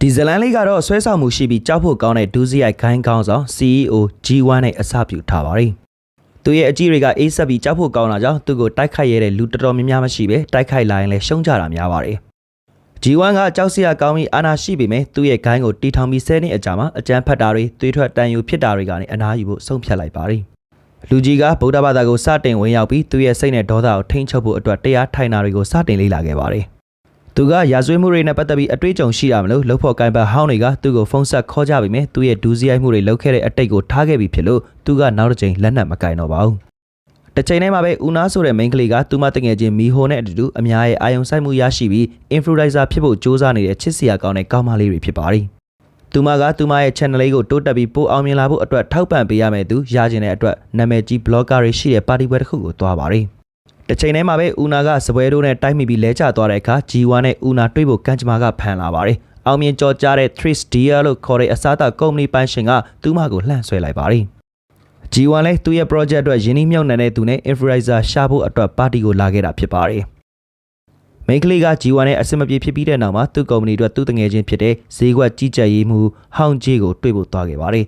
ဒီဇလန်လေးကတော့ဆွဲဆောင်မှုရှိပြီးကြောက်ဖို့ကောင်းတဲ့ဒူးစရိုက်ခိုင်းကောင်းဆောင် CEO G1 နဲ့အစပြုထားပါတယ်။သူရဲ့အကြီးတွေကအေးဆက်ပြီးကြောက်ဖို့ကောင်းတာကြောင့်သူ့ကိုတိုက်ခိုက်ရတဲ့လူတော်တော်များများမရှိပဲတိုက်ခိုက်လာရင်လည်းရှုံးကြတာများပါတယ်။ G1 ကကြောက်စရာကောင်းပြီးအာနာရှိပေမဲ့သူ့ရဲ့ခိုင်းကိုတီထောင်ပြီးဆဲနှစ်အကြာမှာအကြမ်းဖက်တာတွေသွေးထွက်တန်ယူဖြစ်တာတွေကနေအနားယူဖို့ဆုံးဖြတ်လိုက်ပါတယ်။လူကြီးကဗုဒ္ဓဘာသာကိုစတင်ဝင်ရောက်ပြီးသူ့ရဲ့စိတ်နဲ့ဒေါသကိုထိန်းချုပ်ဖို့အတွက်တရားထိုင်တာတွေကိုစတင်လေ့လာခဲ့ပါတယ်။ သူကရာဇဝတ်မှုတွေနဲ့ပတ်သက်ပြီးအတွေ့အကြုံရှိရမလို့လှုပ်ဖို့ကိုင်ပတ်ဟောင်းတွေကသူ့ကိုဖုန်းဆက်ခေါ်ကြပြီးမြဲသူ့ရဲ့ဒူးစရိုက်မှုတွေလုပ်ခဲ့တဲ့အတိတ်ကိုထားခဲ့ပြီးဖြစ်လို့သူကနောက်တစ်ချိန်လက်နက်မကင်တော့ပါဘူး။တစ်ချိန်တည်းမှာပဲဦးနာဆိုတဲ့ main ကလေးကသူမတငယ်ချင်းမီဟိုနဲ့အတူတူအများရဲ့အာယုံဆိုင်မှုရရှိပြီး influencer ဖြစ်ဖို့ကြိုးစားနေတဲ့ချစ်စရာကောင်းတဲ့ကောင်းမလေးတွေဖြစ်ပါတယ်။သူမကသူမရဲ့ channel လေးကိုတိုးတက်ပြီးပိုအောင်မြင်လာဖို့အတွက်ထောက်ပံ့ပေးရမယ်သူရကျင်တဲ့အတွက်နာမည်ကြီး blogger တွေရှိတဲ့ပါတီပွဲတစ်ခုကိုတွားပါတယ်။ တစ်ချိန်တည်းမှာပဲဦးနာကစပွဲတို့နဲ့တိုက်မိပြီးလဲကျသွားတဲ့အခါ G1 နဲ့ဦးနာတွေ့ဖို့ကန့်ကြမ္မာကဖန်လာပါတယ်။အောင်မြင်ကြော်ကြားတဲ့ Tris Deer လို့ခေါ်တဲ့အစားအသောက်ကုမ္ပဏီပိုင်ရှင်ကသူ့မကိုလှန့်ဆွဲလိုက်ပါတယ်။ G1 လည်းသူ့ရဲ့ project အတွက်ယင်းနှိမ့်မြုပ်နှံတဲ့သူနဲ့ influencer ရှာဖို့အတွက်ပါတီကိုလာခဲ့တာဖြစ်ပါတယ်။ main ကလေးက G1 နဲ့အဆင်မပြေဖြစ်ပြီးတဲ့နောက်မှာသူ့ကုမ္ပဏီအတွက်သူ့တငယ်ချင်းဖြစ်တဲ့ဈေးကွက်ကြီးကြပ်ရေးမှုဟောင်ဂျေကိုတွေ့ဖို့သွားခဲ့ပါတယ်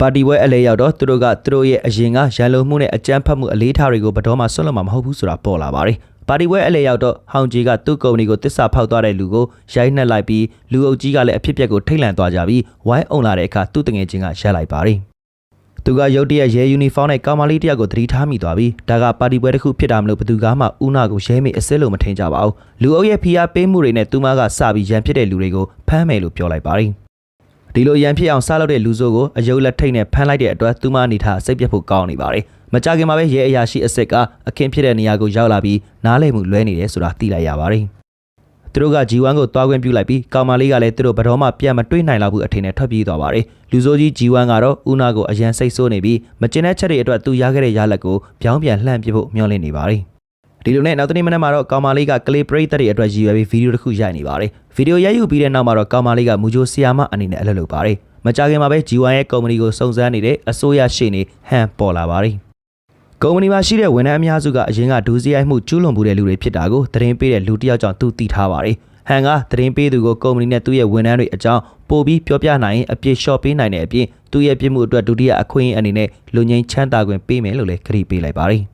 ပါတီပွဲအလဲရောက်တော့သူတို့ကသူတို့ရဲ့အရင်ကရန်လုံမှုနဲ့အကြမ်းဖက်မှုအလေးထားတွေကိုဘတော်မှဆွတ်လွတ်မှာမဟုတ်ဘူးဆိုတာပေါ်လာပါတယ်။ပါတီပွဲအလဲရောက်တော့ဟောင်ဂျီကသူ့ကုမ္ပဏီကိုတစ္ဆာဖောက်သွားတဲ့လူကိုရိုက်နှက်လိုက်ပြီးလူအုပ်ကြီးကလည်းအဖြစ်အပျက်ကိုထိတ်လန့်သွားကြပြီးဝိုင်းအောင်လာတဲ့အခါသူ့တငယ်ချင်းကရက်လိုက်ပါတယ်။သူကရုတ်တရက်ရဲယူနီဖောင်းနဲ့ကောင်မလေးတယောက်ကိုသတိထားမိသွားပြီးဒါကပါတီပွဲတစ်ခုဖြစ်တာမလို့ဘသူကမှဦးနာကိုရဲမေအစ်စ်လို့မထင်ကြပါဘူး။လူအုပ်ရဲ့ဖိအားပေးမှုတွေနဲ့သူမကစပြီးရန်ဖြစ်တဲ့လူတွေကိုဖမ်းမယ်လို့ပြောလိုက်ပါတယ်။ ဒီလိုရန်ဖြစ်အောင်စားလုပ်တဲ့လူဆိုးကိုအယုတ်လက်ထိတ်နဲ့ဖမ်းလိုက်တဲ့အတွက်သူမအနေထားစိတ်ပြတ်ဖို့ကောင်းနေပါတယ်။မကြခင်မှာပဲရဲအရာရှိအစ်စ်ကအခင်းဖြစ်တဲ့နေရာကိုရောက်လာပြီးနားလည်မှုလွဲနေတယ်ဆိုတာသိလိုက်ရပါတယ်။သူတို့က G1 ကိုတွားခွင့်ပြုလိုက်ပြီးကောင်မလေးကလည်းသူတို့ဘတော်မှပြန်မတွေးနိုင်လောက်ဘူးအထင်နဲ့ထွက်ပြေးသွားပါတယ်။လူဆိုးကြီး G1 ကတော့ဦးနာကိုအရန်စိတ်ဆိုးနေပြီးမကျင်တဲ့ချက်တွေအတွက်သူရခဲ့တဲ့ရလက်ကိုပြောင်းပြန်လှမ်းပစ်ဖို့မျှော်လင့်နေပါတယ်။ ဒီလိုနဲ့နောက်တစ်နေ့မနက်မှာတော့ကောင်မလေးကကလေးပရိသတ်တွေအတွက်ရည်ရွယ်ပြီးဗီဒီယိုတစ်ခုရိုက်နေပါတယ်ဗီဒီယိုရိုက်ယူပြီးတဲ့နောက်မှာတော့ကောင်မလေးကမူဂျိုဆီယာမအနေနဲ့အလုပ်လုပ်ပါတယ်မကြခင်မှာပဲ G1 ရဲ့ကုမ္ပဏီကိုစုံစမ်းနေတဲ့အစိုးရရှေ့နေဟန်ပေါ်လာပါတယ်ကုမ္ပဏီမှာရှိတဲ့ဝန်ထမ်းအများစုကအရင်ကဒူးစရိုက်မှုကျူးလွန်မှုတဲ့လူတွေဖြစ်တာကိုသတင်းပေးတဲ့လူတစ်ယောက်ကြောင့်သူသိထားပါတယ်ဟန်ကသတင်းပေးသူကိုကုမ္ပဏီနဲ့သူ့ရဲ့ဝန်ထမ်းတွေအကြောင်းပို့ပြီးပြောပြနိုင်ရင်အပြစ်လျှော့ပေးနိုင်တဲ့အပြင်သူ့ရဲ့ပြစ်မှုအတွက်ဒုတိယအခွင့်အရေးအနေနဲ့လူငင်းချမ်းသာခွင့်ပေးမယ်လို့လည်းခရီးပေးလိုက်ပါတယ်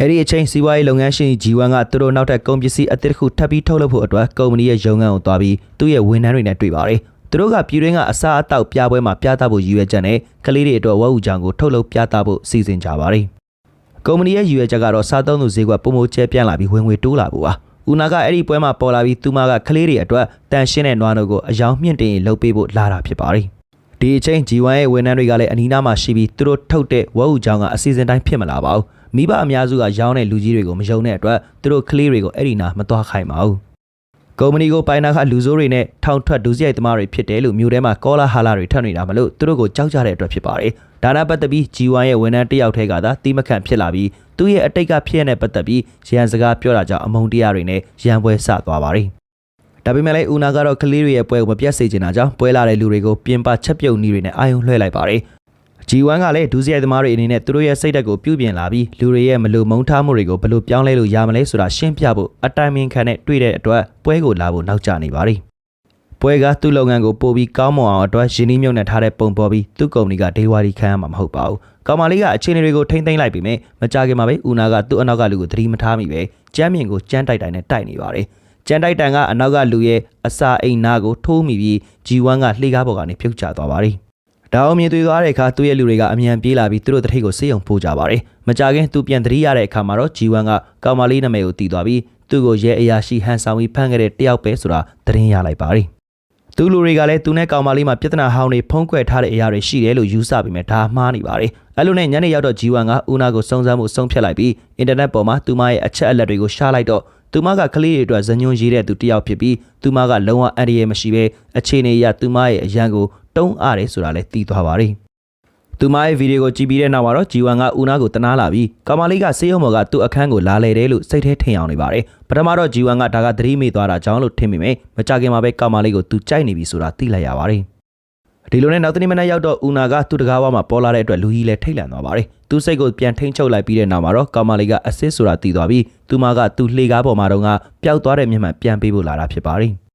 အဲ့ဒီအချိန်စီးပွားရေးလုပ်ငန်းရှင် G1 ကသူတို့နောက်ထပ်ကုန်ပစ္စည်းအသစ်တစ်ခုထပ်ပြီးထုတ်လုပ်ဖို့အတွက်ကုမ္ပဏီရဲ့ရုံးခန်းကိုသွားပြီးသူ့ရဲ့ဝန်ထမ်းတွေနဲ့တွေ့ပါတယ်။သူတို့ကပြည်တွင်းကအစားအသောက်ပြပွဲမှာပြသဖို့ရည်ရွယ်ချက်နဲ့ကလေးတွေအတွက်ဝက်ဥကြောင်ကိုထုတ်လုပ်ပြသဖို့စီစဉ်ကြပါတယ်။ကုမ္ပဏီရဲ့ရည်ရွယ်ချက်ကတော့စားသုံးသူဈေးကွက်ပုံမကျဲပြန့်လာပြီးဝင်ငွေတိုးလာဖို့ပါ။ဦးနာကအဲ့ဒီပွဲမှာပေါ်လာပြီးသူမကကလေးတွေအတွက်တန်ရှင်းတဲ့နွားတို့ကိုအယောင်မြင့်တင်လုပ်ပေးဖို့လာတာဖြစ်ပါတယ်။ဒီအချိန် G1 ရဲ့ဝန်ထမ်းတွေကလည်းအနီးနားမှာရှိပြီးသူတို့ထုတ်တဲ့ဝက်ဥကြောင်ကအစီအစဉ်တိုင်းဖြစ်မလာပါဘူး။ မိဘအများစုကရောင်းတဲ့လူကြီးတွေကိုမယုံတဲ့အတွက်သူတို့ကလေးတွေကိုအဲ့ဒီနာမသွားခိုင်းပါဘူးကုမ္ပဏီကိုပိုင်နာကလူဆိုးတွေနဲ့ထောင်ထွက်ဒုစရိုက်သမားတွေဖြစ်တယ်လို့မျိုးထဲမှာကောလာဟာလာတွေထွက်နေတာမလို့သူတို့ကိုကြောက်ကြတဲ့အတွက်ဖြစ်ပါတယ်။ဒါနာပတ်သက်ပြီး G1 ရဲ့ဝန်ထမ်းတစ်ယောက်ထဲကသာတိမခန့်ဖြစ်လာပြီးသူ့ရဲ့အတိတ်ကဖြစ်ရတဲ့ပတ်သက်ပြီးရန်စကားပြောတာကြောင့်အမုန်းတရားတွေနဲ့ရန်ပွဲဆသွားပါတယ်။ဒါပေမဲ့လည်းဦးနာကတော့ကလေးတွေရဲ့ပွဲကိုမပြတ်စေချင်တာကြောင့်ပွဲလာတဲ့လူတွေကိုပြင်ပချက်ပြုတ်နည်းတွေနဲ့အာယုံလွှဲလိုက်ပါတယ်။ G1 ကလည်းဒုစရိုက်သမားတွေအနေနဲ့သူတို့ရဲ့စိတ်ဓာတ်ကိုပြုပြင်လာပြီးလူတွေရဲ့မလိုမုန်းထားမှုတွေကိုဘယ်လိုပြောင်းလဲလို့ရမလဲဆိုတာရှင်းပြဖို့အတိုင်ပင်ခံနဲ့တွေ့တဲ့အတွက်ပွဲကိုလာဖို့နောက်ကျနေပါသည်ပွဲကသူ့လုပ်ငန်းကိုပို့ပြီးကောင်းမွန်အောင်အတွက်ရင်းနှီးမြှုပ်နှံထားတဲ့ပုံပေါ်ပြီးသူ့ကုမ္ပဏီကဒေဝါရီခံရမှာမဟုတ်ပါဘူး။ကောင်မလေးကအခြေအနေတွေကိုထိမ့်သိမ့်လိုက်ပြီးမြမကြခင်မှာပဲဦးနာကသူ့အနောက်ကလူကိုသတိမထားမိပဲကြမ်းမြင်ကိုကြမ်းတိုက်တိုင်နဲ့တိုက်နေပါတယ်။ကြမ်းတိုက်တိုင်ကအနောက်ကလူရဲ့အစာအိမ်နာကိုထိုးမိပြီး G1 ကလှေကားပေါ်ကနေပြုတ်ကျသွားပါတယ်။ ဒါအောင်မြင်သွေးသွားတဲ့အခါသူ့ရဲ့လူတွေကအမြန်ပြေးလာပြီးသူတို့တထိတ်ကိုစေးုံပို့ကြပါတယ်။မကြခင်သူပြန်တတိရတဲ့အခါမှာတော့ G1 ကကောင်မလေးနာမည်ကိုတည်သွားပြီးသူ့ကိုရဲအရာရှိဟန်ဆောင်ပြီးဖမ်းခဲ့တဲ့တယောက်ပဲဆိုတာသတင်းရလိုက်ပါတယ်။သူလူတွေကလည်းသူနဲ့ကောင်မလေးမှာပြဿနာဟောင်းတွေဖုံးကွယ်ထားတဲ့အရာတွေရှိတယ်လို့ယူဆပြီးမြဲဒါမှားနေပါတယ်။အဲလိုနဲ့ညနေရောက်တော့ G1 ကဦးနာကိုစုံစမ်းမှုဆုံးဖြတ်လိုက်ပြီးအင်တာနက်ပေါ်မှာသူမရဲ့အချက်အလက်တွေကိုရှားလိုက်တော့သူမကကလေးတွေအတွက်ဇညွန်ရေးတဲ့သူတယောက်ဖြစ်ပြီးသူမကလုံးဝအန္တရာယ်မရှိဘဲအခြေအနေအရသူမရဲ့အရန်ကိုတုံးအားတယ်ဆိုတာလည်းသိသွားပါတယ်။သူမရဲ့ဗီဒီယိုကိုကြည့်ပြီးတဲ့နောက်မှာတော့ G1 ကဦးနာကိုတနာလာပြီးကာမလေးကစေးရုံမော်ကသူ့အခန်းကိုလာလေတယ်လို့စိတ်ထဲထင်အောင်နေပါတယ်။ပထမတော့ G1 ကဒါကသတိမေ့သွားတာကြောင့်လို့ထင်မိမယ်။မကြခင်မှာပဲကာမလေးကိုသူကြိုက်နေပြီဆိုတာသိလိုက်ရပါတယ်။ဒီလိုနဲ့နောက်တနေ့မနက်ရောက်တော့ဦးနာကသူ့တကားဝါမှာပေါ်လာတဲ့အတွက်လူကြီးလည်းထိတ်လန့်သွားပါတယ်။သူ့စိတ်ကိုပြန်ထိန်ချုပ်လိုက်ပြီးတဲ့နောက်မှာတော့ကာမလေးကအစ်စ်ဆိုတာသိသွားပြီးသူမကသူ့လှေကားပေါ်မှာတော့ကပျောက်သွားတဲ့မျက်မှန်ပြန်ပေးဖို့လာတာဖြစ်ပါတယ်။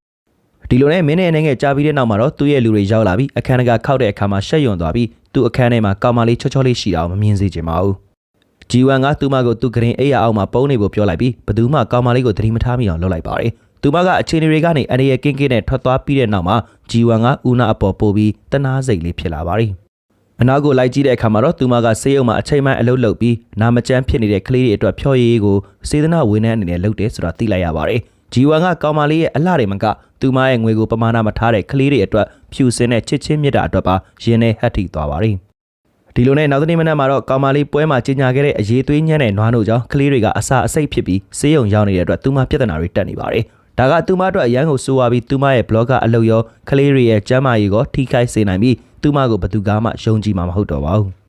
ဒီလိုနဲ့မင်းနဲ့အနေငယ်ကြာပြီးတဲ့နောက်မှာတော့သူ့ရဲ့လူတွေရောက်လာပြီးအခန်းတကာခောက်တဲ့အခါမှာရှက်ယွန်သွားပြီးသူ့အခန်းထဲမှာကောင်မလေးချောချောလေးရှိတာကိုမမြင်စေချင်ပါဘူး။ G1 ကသူ့မကိုသူ့ဂရင်အိယာအောက်မှာပုံးနေဖို့ပြောလိုက်ပြီးဘသူမှကောင်မလေးကိုသတိမထားမိအောင်လုပ်လိုက်ပါတယ်။သူမကအခြေအနေတွေကနေအနေရကင်းကင်းနဲ့ထွက်သွားပြီးတဲ့နောက်မှာ G1 ကဦးနာအပေါ်ပို့ပြီးတနာစိတ်လေးဖြစ်လာပါတယ်။အနောက်ကိုလိုက်ကြည့်တဲ့အခါမှာတော့သူမကဆေးရုံမှာအချိန်မှအလုပ်လုပ်ပြီးနာမကျန်းဖြစ်နေတဲ့ကလေးတွေအတွက်ဖြောရည်ကိုစေတနာဝန်ထမ်းအနေနဲ့လုပ်တယ်ဆိုတာသိလိုက်ရပါတယ်။ G1 ကကောင်မလေးရဲ့အလှတွေမကသူမရဲ့ငွေကိုပမာဏမထားတဲ့ကလေးတွေအတွက်ဖြူစင်တဲ့ချစ်ချင်းမြတ်တာအတွက်ပါရင်းနဲ့ဟတ်ထိသွားပါတယ်။ဒီလိုနဲ့နောက်တစ်နေ့မနက်မှာတော့ကောင်မလေးပွဲမှာကြီးညာခဲ့တဲ့အရေးသွေးညံ့တဲ့နွားတို့ကြောင့်ကလေးတွေကအစာအစိတ်ဖြစ်ပြီးဆေးရုံရောက်နေတဲ့အတွက်သူမပြဿနာတွေတက်နေပါတယ်။ဒါကသူမအတွက်အရန်ကိုဆိုးဝါးပြီးသူမရဲ့ blog ကအလုပ်ရောကလေးတွေရဲ့ကျမ်းမာရေးကိုထိခိုက်စေနိုင်ပြီးသူမကိုဘယ်သူမှယုံကြည်မှာမဟုတ်တော့ပါဘူး။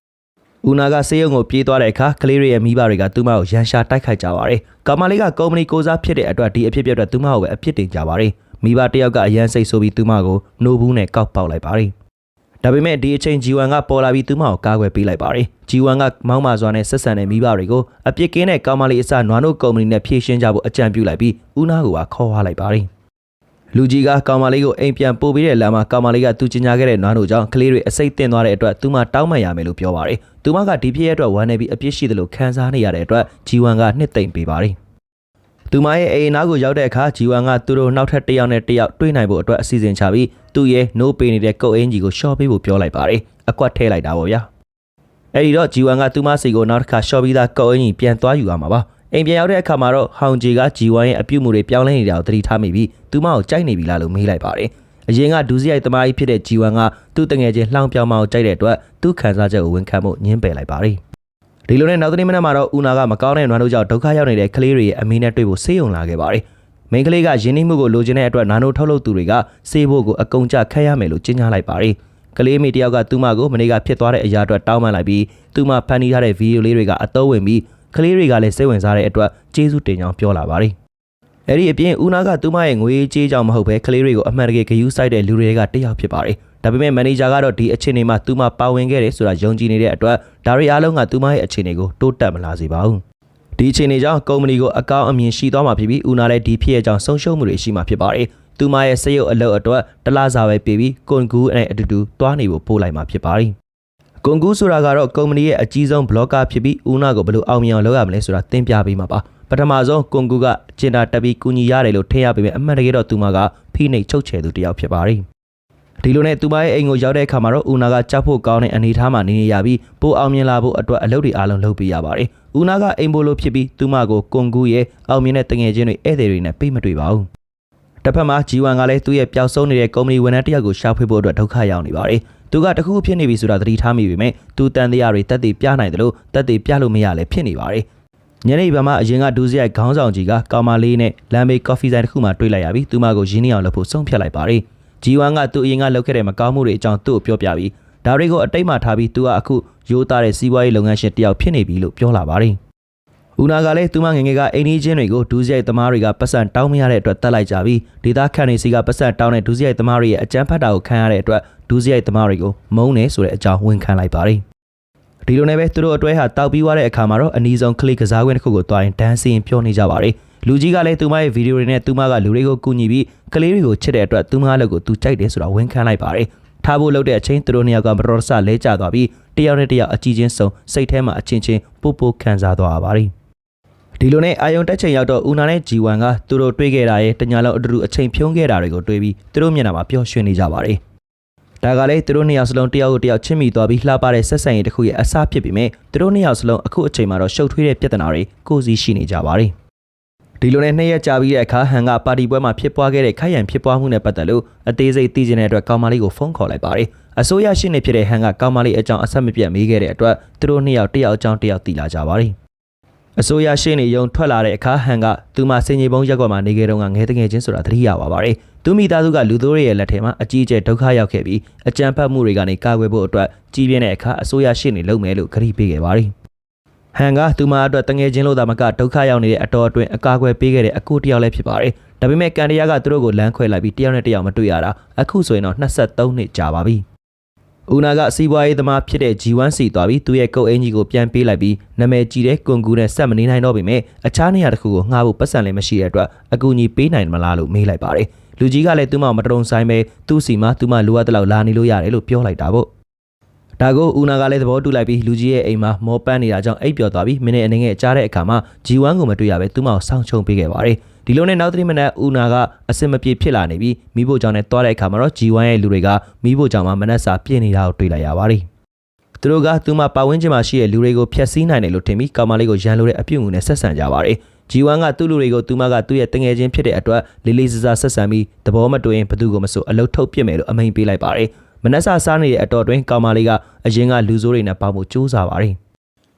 ဦးနာကဆေးရုံကိုပြေးသွားတဲ့အခါကလေးတွေရဲ့မိဘတွေကသူမကိုရန်ရှာတိုက်ခိုက်ကြပါတယ်။ကောင်မလေးကကုမ္ပဏီကိုစားဖြစ်တဲ့အတွက်ဒီအဖြစ်အပျက်အတွက်သူမကိုပဲအပြစ်တင်ကြပါတယ်။မိဘတစ်ယောက်ကအရန်စိတ်ဆိုးပြီးသူမကိုနှိုးဘူးနဲ့ကောက်ပေါက်လိုက်ပါတယ်။ဒါပေမဲ့ဒီအချိန် G1 ကပေါ်လာပြီးသူမကိုကာကွယ်ပေးလိုက်ပါတယ်။ G1 ကမောင်းမာစွာနဲ့ဆက်ဆံတဲ့မိဘတွေကိုအပြစ်ကင်းတဲ့ကောင်မလေးအစနွားနို့ကုမ္ပဏီနဲ့ဖြည့်ရှင်းကြဖို့အကြံပြုလိုက်ပြီးဦးနာကိုပါခေါ်သွားလိုက်ပါတယ်။ လူကြီးကကောင်မလေးကိုအိမ်ပြန်ပို့ပေးတဲ့လမ်းမှာကောင်မလေးကသူကျင်ညာခဲ့တဲ့နွားနို့ကြောင့်ကလေးတွေအစိတ်တင်သွားတဲ့အတွက်သူမတောင်းပန်ရမယ်လို့ပြောပါတယ်။သူမကဒီဖြစ်ရတဲ့အတွက်ဝမ်းနေပြီးအပြစ်ရှိတယ်လို့ခံစားနေရတဲ့အတွက် G1 ကနှစ်သိမ့်ပေးပါတယ်။သူမရဲ့အိမ်နားကိုရောက်တဲ့အခါ G1 ကသူတို့နောက်ထပ်တစ်ယောက်နဲ့တစ်ယောက်တွေ့နိုင်ဖို့အတွက်အစီအစဉ်ချပြီးသူ့ရဲ့နိုးပေးနေတဲ့ကုတ်အင်ကြီးကိုရှော့ပေးဖို့ပြောလိုက်ပါတယ်။အကွက်ထဲလိုက်တာပေါ့ဗျာ။အဲဒီတော့ G1 ကသူမစီကိုနောက်တစ်ခါရှော့ပြီးသားကုတ်အင်ကြီးပြန်သွားယူရမှာပါ။ အိမ်ပြန်ရောက်တဲ့အခါမှာတော့ဟောင်ဂျီက G1 ရဲ့အပြုတ်မှုတွေပြောင်းလဲနေတာကိုသတိထားမိပြီးသူမကိုကြိုက်နေပြီလားလို့မေးလိုက်ပါတယ်။အရင်ကဒူးစရိုက်သမားကြီးဖြစ်တဲ့ G1 ကသူ့တငယ်ချင်းလှောင်ပြောင်မအောင်ကြိုက်တဲ့အတွက်သူ့ခံစားချက်ကိုဝန်ခံဖို့ညှင်းပယ်လိုက်ပါတယ်။ဒီလိုနဲ့နောက်တစ်နေ့မနက်မှာတော့ဦးနာကမကောင်းတဲ့နွားတို့ကြောင့်ဒုက္ခရောက်နေတဲ့ကလေးတွေရဲ့အမေနဲ့တွေ့ဖို့ဆေးရုံလာခဲ့ပါတယ်။မိန်းကလေးကယင်းနှိမှုကိုလိုချင်တဲ့အတွက်နာနိုထုတ်လုပ်သူတွေကဆေးဖို့ကိုအကုန်ကြခတ်ရမယ်လို့ကြေညာလိုက်ပါတယ်။ကလေးမိတယောက်ကသူ့မကိုမနေ့ကဖြစ်သွားတဲ့အရာအတွက်တောင်းပန်လိုက်ပြီးသူ့မဖန်တီးထားတဲ့ဗီဒီယိုလေးတွေကအသုံးဝင်ပြီး ကလေးတွေကလည်းစိတ်ဝင်စားတဲ့အတွက်ကျေးဇူးတင်ကြောင်းပြောလာပါတယ်။အဲ့ဒီအပြင်ဦးနာကသူမရဲ့ငွေကြေးကြောင့်မဟုတ်ဘဲကလေးတွေကိုအမှန်တကယ်ဂယူးဆိုင်တဲ့လူတွေကတယောက်ဖြစ်ပါတယ်။ဒါပေမဲ့မန်နေဂျာကတော့ဒီအခြေအနေမှာသူမပါဝင်ခဲ့တယ်ဆိုတာယုံကြည်နေတဲ့အတွက်ဒါရီအားလုံးကသူမရဲ့အခြေအနေကိုတိုးတက်မလာစေပါဘူး။ဒီအခြေအနေကြောင့်ကုမ္ပဏီကိုအကောင့်အမြင်ရှိသွားမှာဖြစ်ပြီးဦးနာလည်းဒီဖြစ်ရဲ့ကြောင့်ဆုံးရှုံးမှုတွေရှိမှာဖြစ်ပါတယ်။သူမရဲ့စရုပ်အလုပ်အတွက်တလားစာပဲပေးပြီးကွန်ကူနဲ့အတူတူတွားနေဖို့ပို့လိုက်မှာဖြစ်ပါတယ်။ ကွန်ကူဆိုတာကတော့ကုမ္ပဏီရဲ့အကြီးဆုံးဘလော့ကာဖြစ်ပြီးဦးနာကိုဘယ်လိုအောင်မြင်အောင်လုပ်ရမလဲဆိုတာသင်ပြပေးမှာပါပထမဆုံးကွန်ကူကကျင်တာတက်ပြီးကူညီရတယ်လို့ထင်ရပေမဲ့အမှန်တကယ်တော့သူမကဖိနှိပ်ချုပ်ချယ်သူတစ်ယောက်ဖြစ်ပါတယ်ဒီလိုနဲ့သူမရဲ့အိမ်ကိုရောက်တဲ့အခါမှာတော့ဦးနာကကြောက်ဖို့ကောင်းတဲ့အနေအထားမှာနေနေရပြီးပိုအောင်မြင်လာဖို့အတွက်အလုပ်တွေအားလုံးလုပ်ပေးရပါတယ်ဦးနာကအိမ်ပိုလိုဖြစ်ပြီးသူမကိုကွန်ကူရဲ့အောင်မြင်တဲ့တငယ်ချင်းတွေဧည့်သည်တွေနဲ့ပြေးမတွေ့ပါဘူး တစ်ဖက်မှာ G1 ကလည်းသူ့ရဲ့ပျောက်ဆုံးနေတဲ့ကုမ္ပဏီဝန်ထမ်းတစ်ယောက်ကိုရှာဖွေဖို့အတွက်ဒုက္ခရောက်နေပါတယ်။သူကတခုခုဖြစ်နေပြီဆိုတာသတိထားမိပေမဲ့သူတန်တရားတွေတက်တည်ပြနိုင်တယ်လို့တက်တည်ပြလို့မရလည်းဖြစ်နေပါတယ်။ညနေပိုင်းမှာအရင်ကဒူးစရိုက်ခေါင်းဆောင်ကြီးကကောင်မလေးနဲ့လမ်းဘေးကော်ဖီဆိုင်တစ်ခုမှာတွေ့လိုက်ရပြီးသူမကိုရင်းနှီးအောင်လုပ်ဖို့ဆုံးဖြတ်လိုက်ပါတယ်။ G1 ကသူ့အရင်ကလုပ်ခဲ့တဲ့မကောင်းမှုတွေအကြောင်းသူ့ကိုပြောပြပြီးဒါတွေကိုအတိတ်မှာထားပြီးသူကအခုရိုးသားတဲ့စီးပွားရေးလုပ်ငန်းရှင်တစ်ယောက်ဖြစ်နေပြီလို့ပြောလာပါတယ်။ ဦးနာကလည်းသူမငငယ်ကအိမ်ကြီးချင်းတွေကိုဒူးစရိုက်သမားတွေကပတ်စံတောင်းမရတဲ့အတွက်တက်လိုက်ကြပြီးဒေသခံတွေစီကပတ်စံတောင်းတဲ့ဒူးစရိုက်သမားတွေရဲ့အကြမ်းဖက်တာကိုခံရတဲ့အတွက်ဒူးစရိုက်သမားတွေကိုမုန်းနေဆိုတဲ့အကြောင်းဝန်ခံလိုက်ပါတယ်။ဒီလိုနဲ့ပဲသူတို့အတွဲဟာတောက်ပြီးသွားတဲ့အခါမှာတော့အနီးဆုံးကလစ်ကစားကွင်းတစ်ခုကိုတွားရင်ဒန်းစင်ပြောနေကြပါတယ်။လူကြီးကလည်းသူမရဲ့ဗီဒီယိုတွေနဲ့သူမကလူတွေကိုကူညီပြီးကလေးတွေကိုချစ်တဲ့အတွက်သူမလည်းကိုသူကြိုက်တယ်ဆိုတာဝန်ခံလိုက်ပါတယ်။ထားဖို့လုပ်တဲ့အချိန်သူတို့နှစ်ယောက်ကမတော်တဆလဲကျသွားပြီးတယောက်နဲ့တယောက်အကြည့်ချင်းစုံစိတ်ထဲမှာအချင်းချင်းပို့ပို့ခံစားသွားရပါတယ်။ ဒီလိုနဲ့အာယုံတက်ချိန်ရောက်တော့ဦးနာနဲ့ G1 ကသူတို့တွေ့ခဲ့တာရဲ့တညာလောက်အတူတူအချိန်ဖြုံးခဲ့တာတွေကိုတွေ့ပြီးသူတို့မျက်နှာမှာပျော်ရွှင်နေကြပါတယ်။ဒါကလည်းသူတို့နှစ်ယောက်စလုံးတယောက်ကိုတယောက်ချစ်မိသွားပြီးလှပတဲ့ဆက်ဆံရေးတစ်ခုရဲ့အစဖြစ်ပြီးမြဲသူတို့နှစ်ယောက်စလုံးအခုအချိန်မှာတော့ရှုပ်ထွေးတဲ့ပြဿနာတွေကိုစီရှိနေကြပါတယ်။ဒီလိုနဲ့နှစ်ရက်ကြာပြီးတဲ့အခါဟန်ကပါတီပွဲမှာဖြစ်ပွားခဲ့တဲ့ခိုက်ရန်ဖြစ်ပွားမှုနဲ့ပတ်သက်လို့အသေးစိတ်သိချင်တဲ့အတွက်ကောင်မလေးကိုဖုန်းခေါ်လိုက်ပါတယ်။အစိုးရရှိနေဖြစ်တဲ့ဟန်ကကောင်မလေးအကြောင်းအဆက်မပြတ်မေးခဲ့တဲ့အတွက်သူတို့နှစ်ယောက်တယောက်အကြောင်းတယောက်သိလာကြပါတယ်။ အစိုးရရှင်းနေရုံထွက်လာတဲ့အခါဟန်ကသူမစင်ကြီးပုံးရက်ကွက်မှာနေခဲ့တော့ငဲတငယ်ချင်းဆိုတာသတိရပါပါတယ်။သူမိသားစုကလူတို့ရဲ့လက်ထဲမှာအကြီးအကျယ်ဒုက္ခရောက်ခဲ့ပြီးအကြမ်းဖက်မှုတွေကနေကာကွယ်ဖို့အတွက်ကြီးပြင်းတဲ့အခါအစိုးရရှင်းနေလုပ်မယ်လို့ကတိပေးခဲ့ပါတယ်။ဟန်ကသူမအတွက်တငယ်ချင်းလို့သာမကဒုက္ခရောက်နေတဲ့အတော်အတွင်းအကာအကွယ်ပေးခဲ့တဲ့အကိုတယောက်လည်းဖြစ်ပါတယ်။ဒါပေမဲ့ကန်တရာကသူတို့ကိုလမ်းခွဲလိုက်ပြီးတယောက်နဲ့တယောက်မတွေ့ရတာအခုဆိုရင်တော့23နှစ်ကြာပါပြီ။ ဦးနာကစီးပွားရေးသမားဖြစ်တဲ့ G1C သွားပြီးသူ့ရဲ့ကုတ်အင်ကြီးကိုပြန်ပေးလိုက်ပြီးနာမည်ကြီးတဲ့ကွန်ကူနဲ့ဆက်မနေနိုင်တော့ပေမဲ့အခြားနေရာတစ်ခုကိုငှားဖို့ပတ်စံလည်းမရှိတဲ့အတွက်အကူအညီပေးနိုင်မလားလို့မေးလိုက်ပါတယ်လူကြီးကလည်းသူ့မမတရုံဆိုင်ပဲသူ့စီမှာသူ့မလိုအပ်တဲ့လောက်လာနေလို့ရတယ်လို့ပြောလိုက်တာပေါ့ဒါကိုဦးနာကလည်းသဘောတူလိုက်ပြီးလူကြီးရဲ့အိမ်မှာမောပန်းနေတာကြောင့်အိပ်ပျော်သွားပြီးမိနစ်အနေငယ်ကြားတဲ့အခါမှာ G1 ကိုမတွေ့ရပဲသူ့မကိုစောင့်ချုံပေးခဲ့ပါတယ် ဒီလိုနဲ့နောက်သတိမနက်ဦးနာကအစင်မပြေဖြစ်လာနေပြီးမိဖို့ကြောင့်နဲ့တွားတဲ့အခါမှာတော့ G1 ရဲ့လူတွေကမိဖို့ကြောင့်မှမနက်စာပြည့်နေတာကိုတွေ့လိုက်ရပါတယ်သူတို့ကသူ့မှာပတ်ဝန်းကျင်မှာရှိတဲ့လူတွေကိုဖျက်ဆီးနိုင်တယ်လို့ထင်ပြီးကောင်မလေးကိုရန်လိုတဲ့အပြုတ်အမူနဲ့ဆက်ဆံကြပါတယ် G1 ကသူ့လူတွေကိုသူမကသူ့ရဲ့တငယ်ချင်းဖြစ်တဲ့အတွက်လေးလေးစားစားဆက်ဆံပြီးသဘောမတူရင်ဘသူကိုမဆိုအလုတ်ထုတ်ပစ်မယ်လို့အမိန်ပေးလိုက်ပါတယ်မနက်စာစားနေတဲ့အတော်တွင်ကောင်မလေးကအရင်ကလူဆိုးတွေနဲ့ပေါင်းဖို့ကြိုးစားပါတယ်